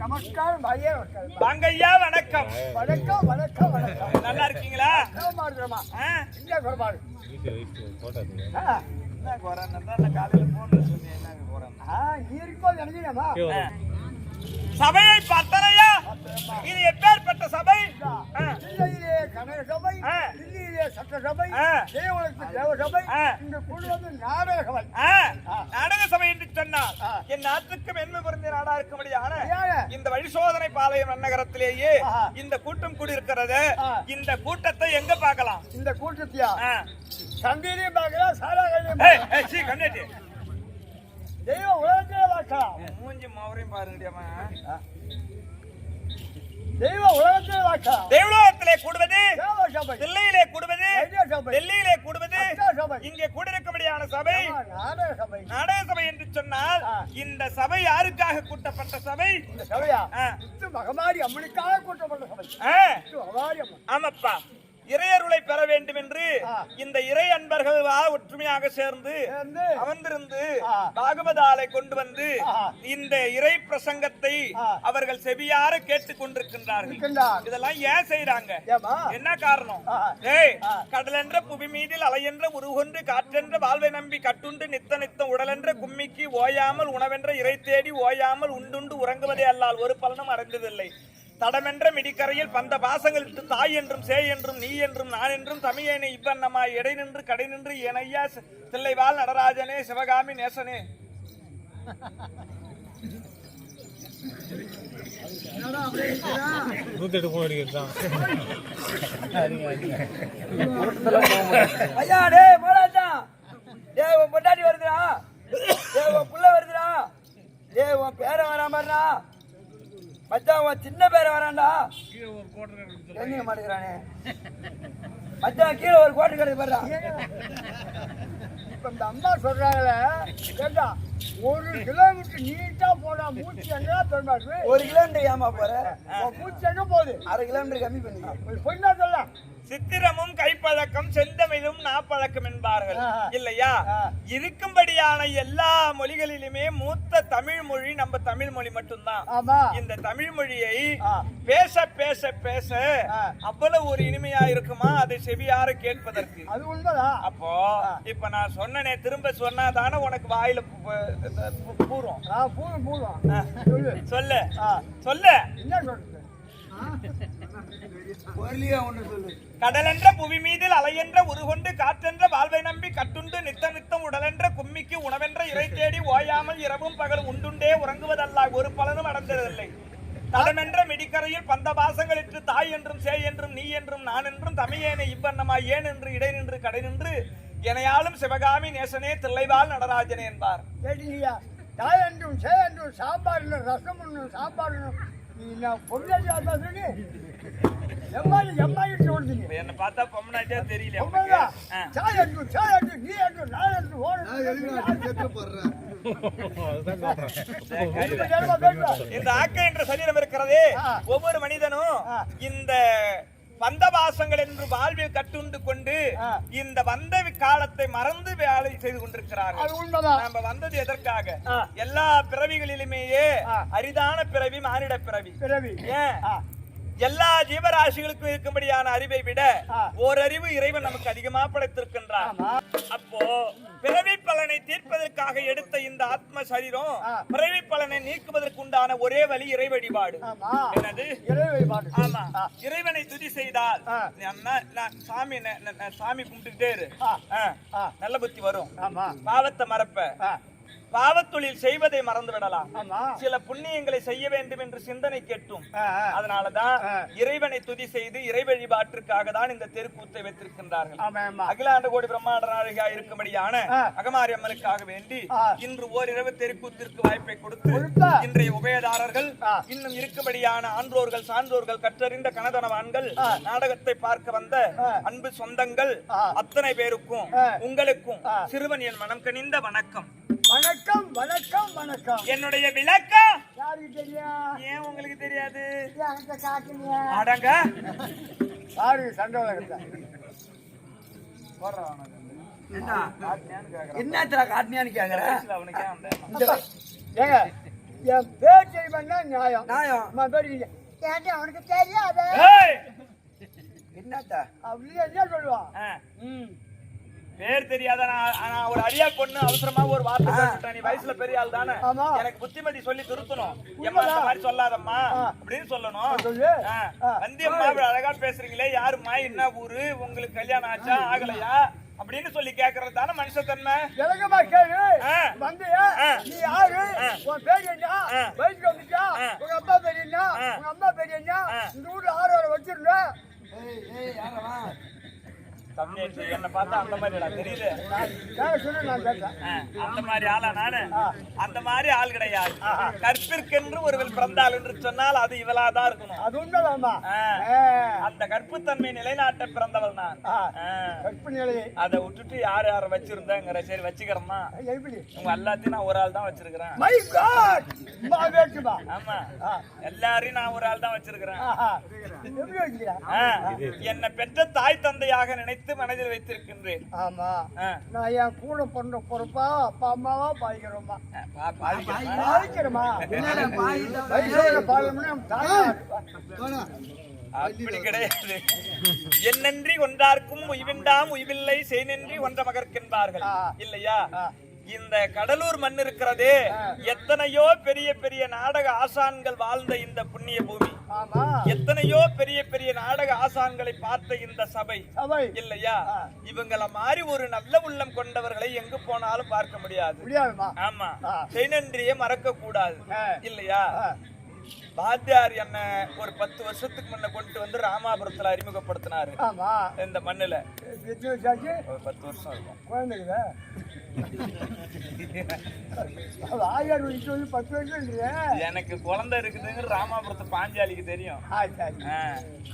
நமஸ்காரம் வாங்கய்யா வணக்கம். வணக்கம் வணக்கம் வணக்கம். நல்லா இருக்கீங்களா? இங்க குறைபாடு என்ன போறேன் காலையில போன சொன்னேன். என்ன போறேன் சபையை பத்தரையா இது எப்பேற்பட்ட சபை. தில்லையிலே கனக சபை ஆ. தில்லியிலே சட்ட சபை ஆ. தேவனுக்கு தேவ சபை ஆ. இங்க கொண்டு வந்து நாடக சபை நாடக சபை என்று சொன்னார் ஆ. என் நாட்டுக்கு மென்மை பொருந்திய நாடா இருக்கும்படியான? இந்த வழிசோதனை பாளையம் நகரத்திலேயே. இந்த கூட்டம் கூடியிருக்கிறது. இந்த கூட்டத்தை எங்க பார்க்கலாம் இந்த கூட்டத்தியா ஆ. சந்தையிலையும் பார்க்கலாம் சாராகலையும் கம்யூனிட்டி. தெய்வ உலகத்திலே பார்க்கலாம் மூஞ்சி மவரையும் பாருங்கடியாமா தெய்வ உலகத்திலே பார்க்கலாம் தேவலோகத்திலே கூடுவது தில்லையிலே கூடுவது டெல்லியிலே கூடுவது இங்கே கூடியிருக்கும்படியான சபை. நாடக சபை. நாடக சபை என்று சொன்னால். இந்த சபை யாருக்காக கூட்டப்பட்ட சபை? இந்த சபையா? மகமாரி அம்மனுக்காக கூட்டப்பட்ட சபை. ஆமாப்பா. வேண்டும் என்று. இந்த இறை அன்பர்கள் ஒற்றுமையாக சேர்ந்து அமர்ந்திருந்து. பாகவதாலை கொண்டு வந்து. இந்த இறை பிரசங்கத்தை. அவர்கள் செவியார கேட்டுக் கொண்டிருக்கின்றார்கள் இதெல்லாம் ஏன் செய்யறாங்க என்ன காரணம். ஏய் ஆ. கடலென்ற புவி மீதில் அலையென்ற உருகொன்று காற்றென்ற வாழ்வை நம்பி கட்டுண்டு நித்த நித்த உடலென்ற கும்மிக்கு ஓயாமல் உணவென்ற இறை தேடி ஓயாமல் உண்டுண்டு உறங்குவதே அல்லால் ஒரு பலனும் அடைந்ததில்லை தடமென்ற மிடிக்கரையில் பந்த பாசங்களிட்டு தாய் என்றும் சேய் என்றும் நீ என்றும் நான் என்றும் தமிழேனை இவ்வண்ணமாய் எடை நின்று கடை நின்று ஏனையா தில்லைவாள் நடராஜனே சிவகாமி நேசனே. ஐயா டேய் மோராஜா டேய் உன் பொண்டாட்டி வருதுடா. டேய் உன் புள்ள வருதுடா. டேய் உன் பேர வரா மாதிரிடா மச்சான் உன் சின்ன பேர வரான்டா எங்க மாட்டேங்கிறானே. மச்சான் கீழே ஒரு கோட்டை கிடக்கு பாருடா. இப்ப இந்த அம்மா சொல்றாங்களே கேட்டா ஒரு கிலோமீட்டர் நீட்டா போனா மூச்சு எங்க பெருமாள் ஒரு கிலோமீட்டர் ஏமா போற? மூச்சு எங்க போகுது? அரை கிலோமீட்டர் கம்மி ஒரு பொண்ணா சொல்ல. சித்திரமும் கைப்பழக்கம் செந்தமிழும் நாப்பழக்கம் என்பார்கள். இல்லையா. இருக்கும்படியான எல்லா மொழிகளிலுமே மூத்த தமிழ் மொழி நம்ம தமிழ் மொழி மட்டும்தான். ஆமா. இந்த தமிழ் மொழியை. பேச பேச பேச. அவ்வளவு ஒரு இனிமையா இருக்குமா? அதை செவியார கேட்பதற்கு. அது உண்மைதான். அப்போ இப்ப நான் சொன்னனே திரும்ப சொன்னா தானே உனக்கு வாயில சொல்லு. சொல்லு. என்ன சொல்றது? கடலென்ற புவி மீதில் அலையென்ற உருகொண்டு காற்றென்ற வாழ்வை நம்பி கட்டுண்டு நித்த நித்தம் உடலென்ற கும்மிக்கு உணவென்ற இறை தேடி ஓயாமல் இரவும் பகலும் உண்டுண்டே உறங்குவதல்ல ஒரு பலனும் அடைந்ததில்லை தடமென்ற மிடிக்கரையில் பந்த பாசங்களிட்டு தாய் என்றும் சேய் என்றும் நீ என்றும் நான் என்றும் தமிழேனை இவ்வண்ணமாய் ஏன் என்று இடை நின்று கடை நின்று எனையாளும் சிவகாமி நேசனே தில்லைவாள் நடராஜனே என்பார். கேட்டீங்களா தாய் என்றும் சே என்றும் சாம்பார் இல்லை ரசம் ஒன்றும் சாம்பார் என்ன பார்த்தா பொம்மனாட்டே தெரியல. சாய் என்றும் சாய் என்றும் நீ என்றும் நான் என்றும் ஓடும் இந்த ஆக்க என்ற சரீரம் இருக்கிறதே. ஒவ்வொரு மனிதனும். இந்த வந்தவாசங்கள் என்று வாழ்வில் கட்டுண்டு கொண்டு. இந்த வந்த காலத்தை மறந்து வேலை செய்து கொண்டிருக்கிறார்கள் நம்ம வந்தது எதற்காக. எல்லா பிறவிகளிலுமேயே. அரிதான பிறவி மானிட பிறவி பிறவி ஏன். எல்லா ஜீவராசிகளுக்கும் இருக்கும்படியான அறிவை விட. ஓரறிவு இறைவன் நமக்கு அதிகமா படைத்திருக்கின்றான். அப்போ பிறவி பலனை தீர்ப்பதற்காக எடுத்த இந்த ஆத்ம சரீரம். பிறவி பலனை நீக்குவதற்கு உண்டான ஒரே வழி இறை வழிபாடு. என்னது? ஆமா. இறைவனை துதி செய்தால் சாமி சாமி கும்பிட்டுக்கிட்டே இரு. நல்ல புத்தி வரும். ஆமா. பாவத்தை மறப்ப. பாவத்தொழில் செய்வதை மறந்து விடலாம் சில புண்ணியங்களை செய்ய வேண்டும் என்று சிந்தனை கேட்டும். அதனாலதான். இறைவனை துதி செய்து இறை வழிபாட்டிற்காக தான் இந்த தெருக்கூத்தை வைத்திருக்கின்றார்கள் அகிலாண்ட கோடி பிரம்மாண்ட நாயகியா இருக்கும்படியான. அகமாரி அம்மனுக்காக வேண்டி. இன்று ஓரிரவு தெருக்கூத்திற்கு வாய்ப்பை கொடுத்து. இன்றைய உபயதாரர்கள். இன்னும் இருக்கும்படியான ஆன்றோர்கள் சான்றோர்கள் கற்றறிந்த கனதனவான்கள். நாடகத்தை பார்க்க வந்த. அன்பு சொந்தங்கள். அத்தனை பேருக்கும். உங்களுக்கும். சிறுவன் என் மனம் கனிந்த வணக்கம் வணக்கம் வணக்கம் வணக்கம். என்னுடைய விளக்கம். யாருக்கு தெரியும் ஏன் உங்களுக்கு தெரியாது? அடங்க. யாரு சண்டை என்னத்துல காட்டினியான்னு கேக்குற. ஏங்க என் பேச்சை பண்ணா நியாயம். நியாயம். அம்மா பேரு அவனுக்கு தெரியாத! என்னத்தா? அப்படின்னு என்ன சொல்லுவான் ம். பேர் தெரியாத நான் ஒரு அடியா பொண்ணு அவசரமா ஒரு வார்த்தை பேசிட்டேன் நீ வயசுல பெரிய ஆள் தானே. எனக்கு புத்திமதி சொல்லி திருத்தணும். எம்மா இந்த மாதிரி சொல்லாதம்மா. அப்படின்னு சொல்லணும். வந்தியம்மா இப்படி அழகா பேசுறீங்களே யாரும்மா? என்ன ஊரு? உங்களுக்கு கல்யாணம் ஆச்சா? ஆகலையா? அப்படின்னு சொல்லி கேக்குறது தானே மனுஷத்தன்மை. விளக்கமா கேளு. வந்தியா. நீ யாரு. உன் பேர் என்ன. வயசுக்கு வந்துச்சா. உங்க அப்பா பேர் என்ன. உங்க அம்மா பேர் என்ன. இந்த ஊர்ல ஆறு வரை வச்சிருந்த ஏய் ஏய் யாரவா என்ன பார்த்தா அந்த மாதிரி அந்த ஆளா நானு? ஆ. அந்த மாதிரி ஆள் கிடையாது. கற்பிற்கென்று ஒருவள் பிறந்தாள் என்று சொன்னால் அது இருக்கணும். ஆ. அந்த கற்புத்தன்மை நிலைநாட்ட பிறந்தவள் நான். கற்பு அதை விட்டுட்டு யார் யார வச்சிருந்தேங்கிற சரி வச்சுக்கிறேன்னா. எப்படி? உங்க எல்லாத்தையும் நான் ஒரு ஆள் தான் வச்சிருக்கிறேன். ஆமா. எல்லாரையும் நான் ஒரு ஆள் தான் வச்சிருக்கிறேன். என்னை பெற்ற தாய் தந்தையாக நினைத்து மனதில் வைத்திருக்கின்றேன். ஆமா. நான் என் கூட பிறந்த பொறுப்பா அப்பா அம்மாவா பாய்க்கிறோமா பா- பாதிக்கிறேன். பாய்க்கிறோமா என்னடா பாய் தான் வயசோட பாயம்னா தாயா அப்படி கிடையாது. என்னன்றி ஒன்றார்க்கும் உய்விண்டாம் உய்வில்லை செய்நின்றி ஒன்ற மகற்கென்பார்கள். ஆ. இல்லையா. இந்த கடலூர் மண் இருக்கிறதே எத்தனையோ பெரிய பெரிய நாடக ஆசான்கள் வாழ்ந்த இந்த புண்ணிய பூமி. ஆமா. எத்தனையோ பெரிய பெரிய நாடக ஆசான்களை பார்த்த இந்த சபை. இல்லையா. இவங்கள மாதிரி ஒரு நல்ல உள்ளம் கொண்டவர்களை எங்கு போனாலும் பார்க்க முடியாது. ஆமா. செய்நன்றியை மறக்க கூடாது. இல்லையா. பாத்தியார் என்ன ஒரு பத்து வருஷத்துக்கு முன்ன கொண்டு வந்து ராமாபுரத்துல அறிமுகப்படுத்தினாரு. ஆமா. இந்த மண்ணுல. பத்து வருஷம் இருக்கும் குழந்தைங்க பத்து வருஷம் எனக்கு குழந்தை இருக்குதுங்கிற ராமாபுரத்து பாஞ்சாலிக்கு தெரியும்.